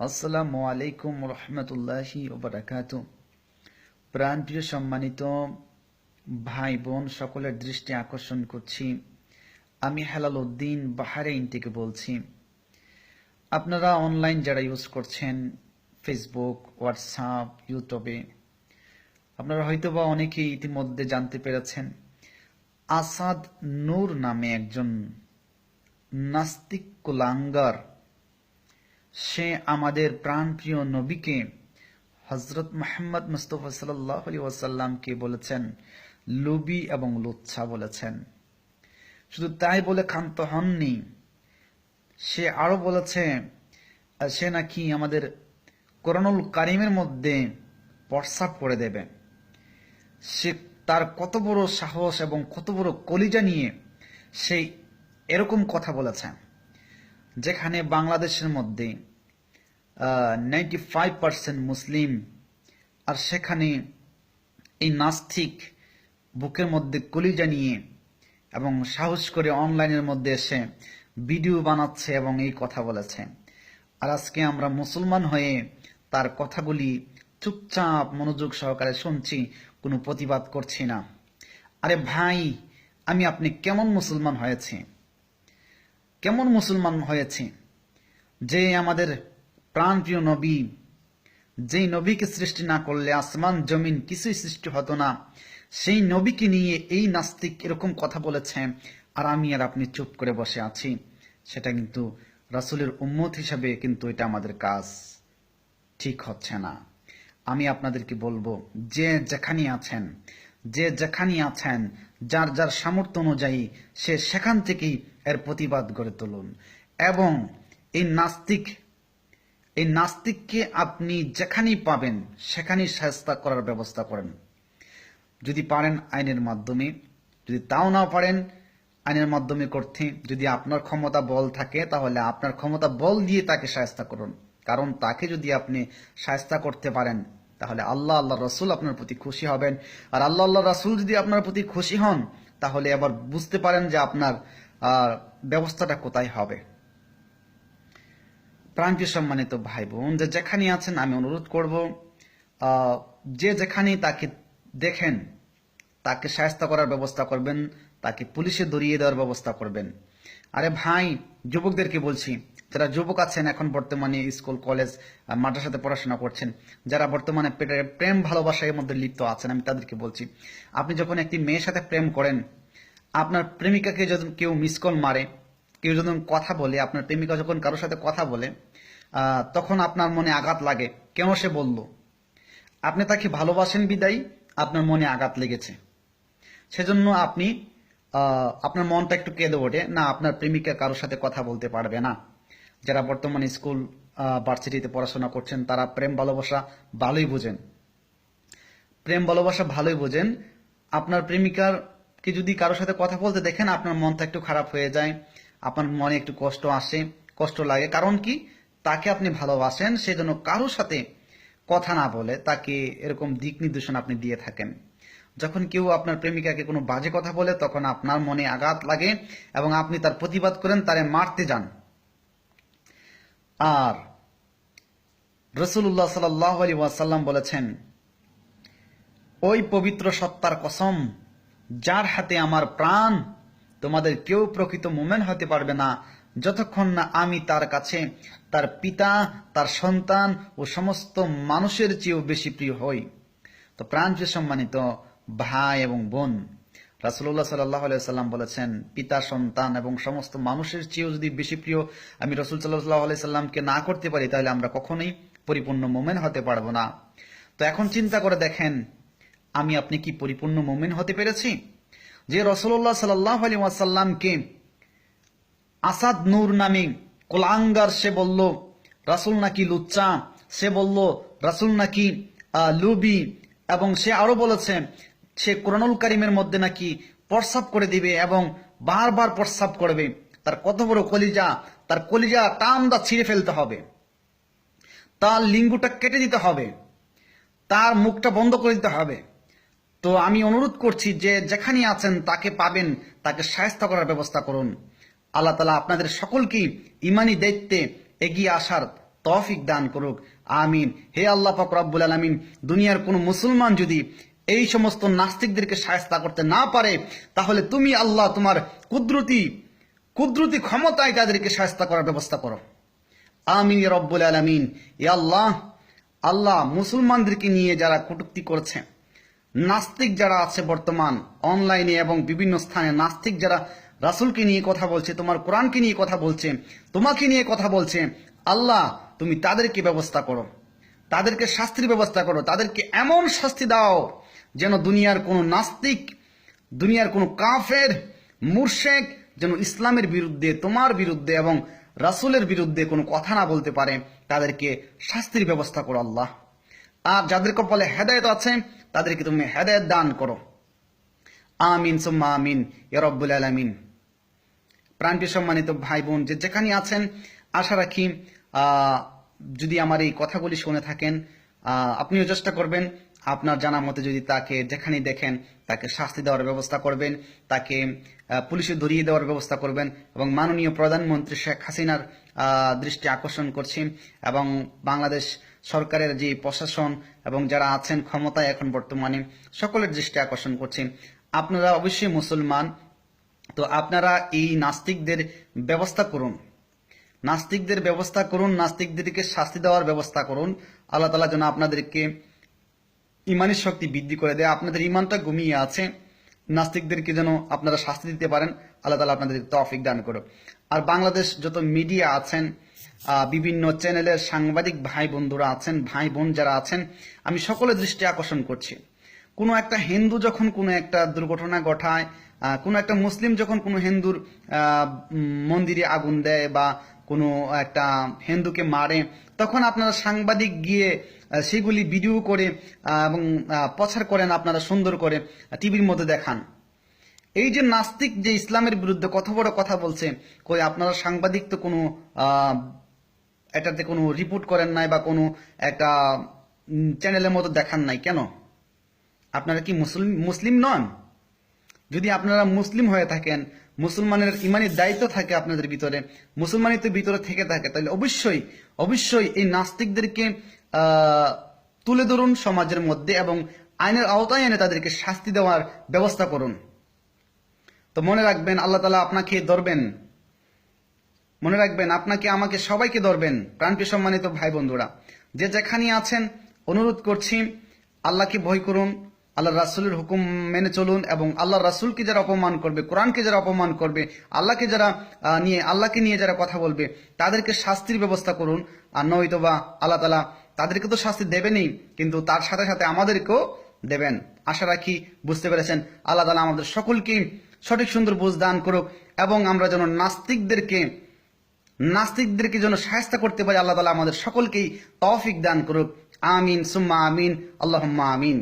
আসসালামু আলাইকুম রহমতুল্লাহি ওবরাকাত প্রাণপ্রিয় সম্মানিত ভাই বোন সকলের দৃষ্টি আকর্ষণ করছি। আমি হেলাল উদ্দিন, বাহারাইন থেকে বলছি। আপনারা অনলাইন যারা ইউজ করছেন ফেসবুক হোয়াটসঅ্যাপ ইউটিউবে আপনারা হয়তোবা অনেকেই ইতিমধ্যে জানতে পেরেছেন, আসাদ নূর নামে একজন নাস্তিক কুলাঙ্গার সে আমাদের প্রাণপ্রিয় নবীকে হজরত মোহাম্মদ মুস্তফা সাল্লাহ আলী ওয়াসাল্লামকে বলেছেন লুবি এবং লুচ্ছা বলেছেন। শুধু তাই বলে ক্ষান্ত হননি, সে আরও বলেছে, সে নাকি আমাদের করণুল কারিমের মধ্যে প্রস্রাব করে দেবে। সে তার কত বড় সাহস এবং কত বড় কলিজা নিয়ে সে এরকম কথা বলেছে যেখানে বাংলাদেশের মধ্যে নাইনটি ফাইভ পার্সেন্ট মুসলিম, আর সেখানে এই নাস্তিক বুকের মধ্যে কলিজা নিয়ে এবং সাহস করে অনলাইনের মধ্যে এসে ভিডিও বানাচ্ছে এবং এই কথা বলেছে। আর আজকে আমরা মুসলমান হয়ে তার কথাগুলি চুপচাপ মনোযোগ সহকারে শুনছি, কোনো প্রতিবাদ করছি না। আরে ভাই, আমি আপনি কেমন মুসলমান হয়েছে কেমন মুসলমান হয়েছে? যে আমাদের প্রাণপ্রিয় নবী, যেই নবীকে সৃষ্টি না করলে আসমান, জমিন কিছুই সৃষ্টি হতো না, সেই নবীকে নিয়ে এই নাস্তিক এরকম কথা বলেছে, আর আমি আর আপনি চুপ করে বসে আছি। সেটা কিন্তু রাসূলের উম্মত হিসাবে কিন্তু এটা আমাদের কাজ। ঠিক হচ্ছে না। আমি আপনাদেরকে বলব, যে যেখানে আছেন, যে যেখানে আছেন যার যার সামর্থ্য অনুযায়ী সে সেখান থেকেই এর প্রতিবাদ গড়ে তুলুন। এবং এই নাস্তিক, এই নাস্তিককে আপনি যেখানেই পাবেন, সেখানেই সাহস্তা করার ব্যবস্থা করেন। যদি পারেন আইনের মাধ্যমে, যদি তাও না পারেন আইনের মাধ্যমে করতে, যদি আপনার ক্ষমতা বল থাকে, তাহলে আপনার ক্ষমতা বল দিয়ে তাকে সাহস্তা করুন। কারণ তাকে যদি আপনি সাহস্তা করতে পারেন তাহলে আল্লাহ আল্লাহ রসুল আপনার প্রতি খুশি হবেন। আর আল্লাহ আল্লাহ রাসুল যদি আপনার প্রতি খুশি হন, তাহলে আবার বুঝতে পারেন যে আপনার ব্যবস্থাটা কোথায় হবে। প্রান্তীয় সম্মানিত ভাই বোন যে যেখানে আছেন, আমি অনুরোধ করব যে যেখানে তাকে দেখেন, তাকে সাহায্য করার ব্যবস্থা করবেন, তাকে পুলিশে ধরিয়ে দেওয়ার ব্যবস্থা করবেন। আরে ভাই, যুবকদেরকে বলছি যারা যুবক আছেন, এখন বর্তমানে স্কুল, কলেজ মাদ্রাসাতে পড়াশোনা করছেন, যারা বর্তমানে প্রেম ভালোবাসার মধ্যে লিপ্ত আছেন, আমি তাদেরকে বলছি, আপনি যখন একটি মেয়ের সাথে প্রেম করেন, আপনার প্রেমিকাকে যখন কেউ মিস কল মারে, কেউ যখন কথা বলে, আপনার প্রেমিকা যখন কারোর সাথে কথা বলে তখন আপনার মনে আঘাত লাগে। কেন সে বলল? আপনি তাকে ভালোবাসেন বিদায়, আপনার মনে আঘাত লেগেছে। সেজন্য আপনি আপনার মনটা একটু কেঁদে ওঠে, না, আপনার প্রেমিকা কারোর সাথে কথা বলতে পারবে না। যারা বর্তমানে স্কুল ভার্সিটিতে পড়াশোনা করছেন, তারা প্রেম, ভালোবাসা ভালোই বোঝেন। প্রেম, ভালোবাসা ভালোই বোঝেন। আপনার প্রেমিকার কে যদি কারোর সাথে কথা বলতে দেখেন, আপনার মনটা একটু খারাপ হয়ে যায়, আপনার মনে একটু কষ্ট আসে, কষ্ট লাগে। কারণ কি? তাকে আপনি ভালোবাসেন সেজন্য কারোর সাথে কথা না বলে, তাকে এরকম দিক নির্দেশনা আপনি দিয়ে থাকেন। যখন কেউ আপনার প্রেমিকাকে কোনো বাজে কথা বলে, তখন আপনার মনে আঘাত লাগে এবং আপনি তার প্রতিবাদ করেন, তারে মারতে যান। আর রসুল্লাহ সাল্লাহ আলী ওয়াসাল্লাম বলেছেন, ওই পবিত্র সত্তার কসম, যার হাতে আমার প্রাণ, তোমাদের কেউ প্রকৃত মোমেন হতে পারবে না, যতক্ষণ না আমি তার কাছে তার পিতা, তার সন্তান ও সমস্ত মানুষের চেয়েও বেশি প্রিয় হই। তো প্রাণ যে সম্মানিত ভাই এবং বোন রাসুল্লাহ সাল্লাহ সাল্লাম বলেছেন, পিতা, সন্তান এবং সমস্ত মানুষের চেয়েও যদি বেশি প্রিয় আমি রসুল সাল্লাহ সাল্লামকে না করতে পারি, তাহলে আমরা কখনোই পরিপূর্ণ মোমেন হতে পারব না। তো এখন চিন্তা করে দেখেন, আমি আপনি কি পরিপূর্ণ মোমেন হতে পেরেছি? যে রসুল্লাহ সাল্লাহ আলী ওয়াসাল্লামকে আসাদ নূর নামে কোলাঙ্গার সে বলল, রাসুল নাকি লুচ্চা? সে বলল, রাসুল নাকি লুবি। এবং সে আরও বলেছে সে কোরআনুল কারিমের মধ্যে নাকি প্রস্রাব করে দিবে এবং বারবার প্রস্রাব করবে। তার কত বড় কলিজা, তার কলিজা টামদা ছিঁড়ে ফেলতে হবে। তার লিঙ্গুটা কেটে দিতে হবে। তার মুখটা বন্ধ করে দিতে হবে। তো আমি অনুরোধ করছি যে যেখানে আছেন তাকে পাবেন, তাকে সাহায্য করার ব্যবস্থা করুন। আল্লাহ তালা আপনাদের সকলকে ইমানি দায়িত্বে এগিয়ে আসার তৌফিক দান করুক। আমিন। হে আল্লাহ পাক রব্বুল আলামিন, দুনিয়ার কোনো মুসলমান যদি এই সমস্ত নাস্তিকদেরকে সায়স্তা করতে না পারে, তাহলে তুমি আল্লাহ তোমার কুদরতি কুদরতি ক্ষমতায় তাদেরকে সায়স্তা করার ব্যবস্থা করো। আমিন রব্বুল আলামিন। এ আল্লাহ আল্লাহ মুসলমানদেরকে নিয়ে যারা কটূক্তি করছে, নাস্তিক যারা আছে বর্তমান অনলাইনে এবং বিভিন্ন স্থানে, নাস্তিক যারা রাসূলকে নিয়ে কথা বলছে, তোমার কোরআনকে নিয়ে কথা বলছে, তোমাকে নিয়ে কথা বলছে, আল্লাহ তুমি তাদেরকে ব্যবস্থা করো। তাদেরকে শাস্তির ব্যবস্থা করো, তাদেরকে এমন শাস্তি দাও যেন দুনিয়ার কোনো নাস্তিক, দুনিয়ার কোনো কাফের, মুর্শেক যেন ইসলামের বিরুদ্ধে, তোমার বিরুদ্ধে এবং রাসূলের বিরুদ্ধে কোনো কথা না বলতে পারে, তাদেরকে শাস্তির ব্যবস্থা করো আল্লাহ। আর যাদের কপালে হেদায়েত আছে, তাদেরকে তুমি হেদায়েত দান করো। আমিন সুম্মা আমিন, ইয়া রব্বুল আলামিন। প্রাণটি সম্মানিত ভাই বোন যে যেখানে আছেন, আশা রাখি যদি আমার এই কথাগুলি শুনে থাকেন আপনিও চেষ্টা করবেন আপনার জানা মতে যদি তাকে যেখানে দেখেন, তাকে শাস্তি দেওয়ার ব্যবস্থা করবেন, তাকে পুলিশে ধরিয়ে দেওয়ার ব্যবস্থা করবেন এবং মাননীয় প্রধানমন্ত্রী শেখ হাসিনার দৃষ্টি আকর্ষণ করছি এবং বাংলাদেশ সরকারের যে প্রশাসন এবং যারা আছেন ক্ষমতায় এখন বর্তমানে সকলের দৃষ্টি আকর্ষণ করছি। আপনারা অবশ্যই মুসলমান। তো আপনারা এই নাস্তিকদের ব্যবস্থা করুন। নাস্তিকদের ব্যবস্থা করুন, নাস্তিকদেরকে শাস্তি দেওয়ার ব্যবস্থা করুন। আল্লাহ তালা যেন আপনাদেরকে ইমানের শক্তি বৃদ্ধি করে দেয়, আপনাদের ইমানটা ঘুমিয়ে আছে, নাস্তিকদেরকে যেন আপনারা শাস্তি দিতে পারেন, আল্লাহ তালা আপনাদের তৌফিক দান করো আর বাংলাদেশ যত মিডিয়া আছেন বিভিন্ন চ্যানেলের সাংবাদিক ভাই বন্ধুরা আছেন, ভাই বোন যারা আছেন, আমি সকলের দৃষ্টি আকর্ষণ করছি। কোনো একটা হিন্দু যখন কোনো একটা দুর্ঘটনা ঘটায় কোনো একটা মুসলিম যখন কোনো হিন্দুর মন্দিরে আগুন দেয় বা কোনো একটা হিন্দুকে মারে, তখন আপনারা সাংবাদিক গিয়ে সেগুলি ভিডিও করে এবং প্রচার করেন, আপনারা সুন্দর করে টিভির মধ্যে দেখান। এই যে নাস্তিক যে ইসলামের বিরুদ্ধে কত বড় কথা বলছে, কই আপনারা সাংবাদিক তো কোনো এটাতে কোনো রিপোর্ট করেন নাই বা কোনো একটা চ্যানেলের মতো দেখান নাই, কেন? আপনারা কি মুসলিম মুসলিম নন? যদি আপনারা মুসলিম হয়ে থাকেন মুসলমানের ইমানের দায়িত্ব থাকে আপনাদের ভিতরে। মুসলমানের তো ভিতরে থেকে থাকে। তাহলে অবশ্যই অবশ্যই এই নাস্তিকদেরকে তুলে ধরুন সমাজের মধ্যে এবং আইনের আওতায় এনে তাদেরকে শাস্তি দেওয়ার ব্যবস্থা করুন। তো মনে রাখবেন, আল্লাহ তালা আপনাকে ধরবেন। মনে রাখবেন, আপনাকে, আমাকে সবাইকে ধরবেন, প্রাণপ্রিয় সম্মানিত ভাই বন্ধুরা। যে যেখানে আছেন, অনুরোধ করছি, আল্লাহকে ভয় করুন আল্লাহ রাসুলের হুকুম মেনে চলুন এবং আল্লাহ রাসুলকে যারা অপমান করবে, কোরআনকে যারা অপমান করবে, আল্লাহকে যারা নিয়ে, আল্লাহকে নিয়ে যারা কথা বলবে, তাদেরকে শাস্তির ব্যবস্থা করুন। আর নয়তো বা আল্লাহ তালা তাদেরকে তো শাস্তি দেবেনই, কিন্তু তার সাথে সাথে আমাদেরকেও দেবেন। আশা রাখি বুঝতে পেরেছেন। আল্লাহ তালা আমাদের সকলকে সঠিক সুন্দর বুঝ দান করুক এবং আমরা যেন নাস্তিকদেরকে নাস্তিকদেরকে যেন সাহায্য করতে পারি, আল্লাহ তালা আমাদের সকলকেই তৌফিক দান করুক। আমিন, সুম্মা আমিন, আল্লাহুম্মা আমিন।